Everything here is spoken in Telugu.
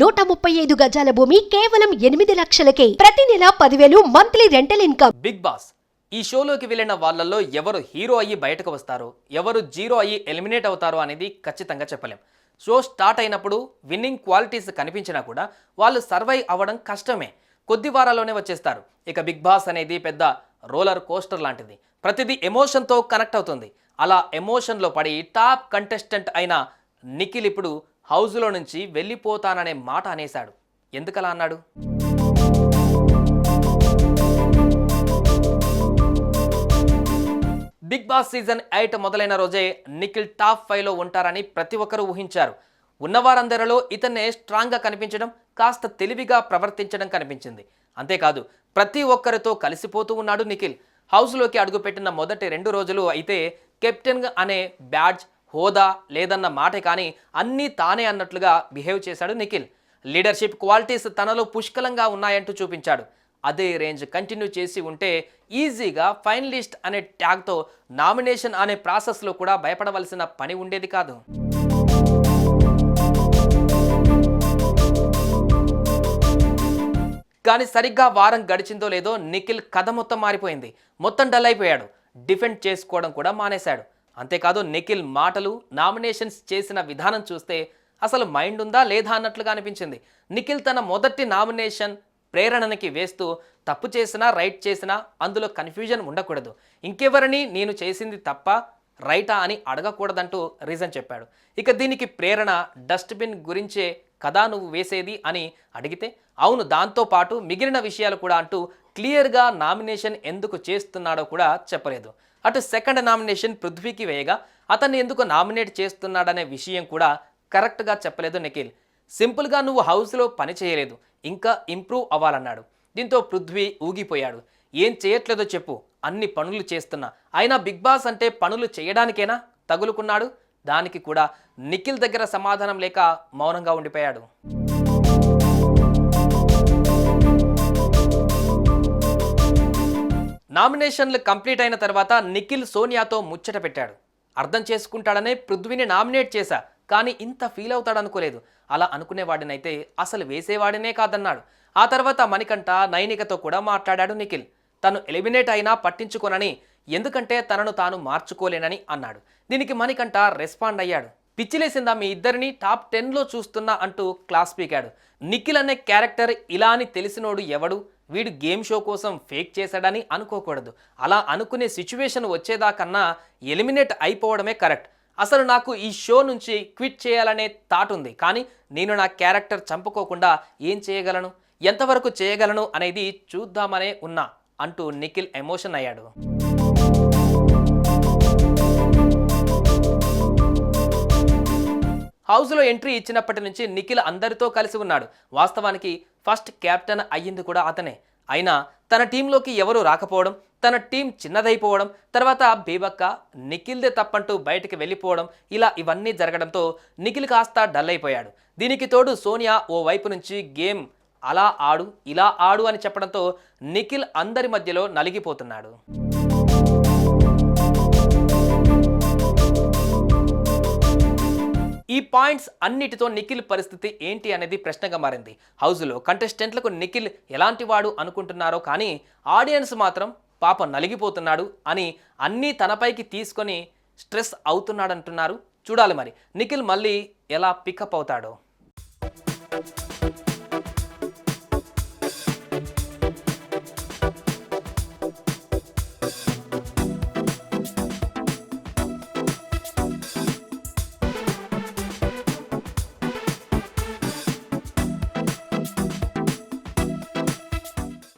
నూట ముప్పై ఐదు గజాల భూమి కేవలం ఎనిమిది లక్షలకే. ప్రతి నెల పదివేలు monthly rental income. Bigg Boss ఈ షోలోకి వెళ్ళిన వాళ్ళల్లో ఎవరు హీరో అయ్యి బయటకు వస్తారో ఎవరు జీరో అయ్యి ఎలిమినేట్ అవుతారో అనేది ఖచ్చితంగా చెప్పలేం. షో స్టార్ట్ అయినప్పుడు విన్నింగ్ క్వాలిటీస్ కనిపించినా కూడా వాళ్ళు సర్వైవ్ అవ్వడం కష్టమే. కొద్ది వారాల్లోనే వచ్చేస్తారు. ఇక బిగ్ బాస్ అనేది పెద్ద రోలర్ కోస్టర్ లాంటిది. ప్రతిదీ ఎమోషన్తో కనెక్ట్ అవుతుంది. అలా ఎమోషన్లో పడి టాప్ కంటెస్టెంట్ అయిన నిఖిల్ ఇప్పుడు హౌస్లో నుంచి వెళ్ళిపోతాననే మాట అనేశాడు. ఎందుకలా అన్నాడు? బిగ్ బాస్ సీజన్ ఎయిట్ మొదలైన రోజే నిఖిల్ టాప్ ఫైవ్లో ఉంటారని ప్రతి ఒక్కరూ ఊహించారు. ఉన్నవారందరిలో ఇతన్నే స్ట్రాంగ్గా కనిపించడం కాస్త తెలివిగా ప్రవర్తించడం కనిపించింది. అంతేకాదు ప్రతి ఒక్కరితో కలిసిపోతూ ఉన్నాడు నిఖిల్. హౌస్లోకి అడుగుపెట్టిన మొదటి రెండు రోజులు అయితే కెప్టెన్ అనే బ్యాడ్జ్ హోదా లేదన్న మాటే కానీ అన్నీ తానే అన్నట్లుగా బిహేవ్ చేశాడు నిఖిల్. లీడర్షిప్ క్వాలిటీస్ తనలో పుష్కలంగా ఉన్నాయంటూ చూపించాడు. అదే రేంజ్ కంటిన్యూ చేసి ఉంటే ఈజీగా ఫైనలిస్ట్ అనే ట్యాగ్తో నామినేషన్ అనే ప్రాసెస్లో కూడా భయపడవలసిన పని ఉండేది కాదు. కానీ సరిగ్గా వారం గడిచిందో లేదో నిఖిల్ కథ మొత్తం మారిపోయింది. మొత్తం డల్ అయిపోయాడు. డిఫెండ్ చేసుకోవడం కూడా మానేశాడు. అంతేకాదు నిఖిల్ మాటలు నామినేషన్స్ చేసిన విధానం చూస్తే అసలు మైండ్ ఉందా లేదా అన్నట్లుగా అనిపించింది. నిఖిల్ తన మొదటి నామినేషన్ ప్రేరణకి వేస్తూ తప్పు చేసినా రైట్ చేసినా అందులో కన్ఫ్యూజన్ ఉండకూడదు. ఇంకెవరిని నేను చేసింది తప్ప రైటా అని అడగకూడదంటూ రీజన్ చెప్పాడు. ఇక దీనికి ప్రేరణ డస్ట్బిన్ గురించే కదా నువ్వు వేసేది అని అడిగితే అవును దాంతో పాటు మిగిలిన విషయాలు కూడా అంటూ క్లియర్గా నామినేషన్ ఎందుకు చేస్తున్నాడో కూడా చెప్పలేదు. అటు సెకండ్ నామినేషన్ పృథ్వీకి వేయగా అతన్ని ఎందుకు నామినేట్ చేస్తున్నాడనే విషయం కూడా కరెక్ట్గా చెప్పలేదు నిఖిల్. సింపుల్గా నువ్వు హౌస్లో పని చేయలేదు ఇంకా ఇంప్రూవ్ అవ్వాలన్నాడు. దీంతో పృథ్వీ ఊగిపోయాడు. ఏం చేయట్లేదో చెప్పు అన్ని పనులు చేస్తున్నా. అయినా బిగ్ బాస్ అంటే పనులు చేయడానికేనా? తగులుకున్నాడు. దానికి కూడా నిఖిల్ దగ్గర సమాధానం లేక మౌనంగా ఉండిపోయాడు. నామినేషన్లు కంప్లీట్ అయిన తర్వాత నిఖిల్ సోనియాతో ముచ్చట పెట్టాడు. అర్థం చేసుకుంటాడనే పృథ్వీని నామినేట్ చేశా కానీ ఇంత ఫీల్ అవుతాడనుకోలేదు అలా అనుకునేవాడినైతే అసలు వేసేవాడినే కాదన్నాడు. ఆ తర్వాత మణికంఠ నైనికతో కూడా మాట్లాడాడు నిఖిల్. తను ఎలిమినేట్ అయినా పట్టించుకోనని ఎందుకంటే తనను తాను మార్చుకోలేనని అన్నాడు. దీనికి మణికంఠ రెస్పాండ్ అయ్యాడు. పిచ్చిలేసిందా మీ ఇద్దరిని? టాప్ టెన్లో చూస్తున్నా అంటూ క్లాస్ పీకాడు. నిఖిల్ అనే క్యారెక్టర్ ఇలా అని తెలిసినోడు ఎవడు? వీడు గేమ్ షో కోసం ఫేక్ చేశాడని అనుకోకూడదు. అలా అనుకునే సిచ్యువేషన్ వచ్చేదాకన్నా ఎలిమినేట్ అయిపోవడమే కరెక్ట్. అసలు నాకు ఈ షో నుంచి క్విట్ చేయాలనే థాట్ ఉంది. కానీ నేను నా క్యారెక్టర్ చంపుకోకుండా ఏం చేయగలను? ఎంతవరకు చేయగలను అనేది చూద్దామనే ఉన్నా అంటూ నిఖిల్ ఎమోషన్ అయ్యాడు. హౌస్లో ఎంట్రీ ఇచ్చినప్పటి నుంచి నిఖిల్ అందరితో కలిసి ఉన్నాడు. వాస్తవానికి ఫస్ట్ కెప్టెన్ అయ్యింది కూడా అతనే. అయినా తన టీంలోకి ఎవరూ రాకపోవడం తన టీం చిన్నదైపోవడం తర్వాత బీబక్క నిఖిల్దే తప్పంటూ బయటికి వెళ్ళిపోవడం ఇలా ఇవన్నీ జరగడంతో నిఖిల్ కాస్త డల్ అయిపోయాడు. దీనికి తోడు సోనియా ఓ వైపు నుంచి గేమ్ అలా ఆడు ఇలా ఆడు అని చెప్పడంతో నిఖిల్ అందరి మధ్యలో నలిగిపోతున్నాడు. ఈ పాయింట్స్ అన్నిటితో నిఖిల్ పరిస్థితి ఏంటి అనేది ప్రశ్నగా మారింది. హౌస్లో కంటెస్టెంట్లకు నిఖిల్ ఎలాంటి వాడు అనుకుంటున్నారో కానీ ఆడియన్స్ మాత్రం పాప నలిగిపోతున్నాడు అని అన్నీ తనపైకి తీసుకొని స్ట్రెస్ అవుతున్నాడంటున్నారు. చూడాలి మరి నిఖిల్ మళ్ళీ ఎలా పికప్ అవుతాడో.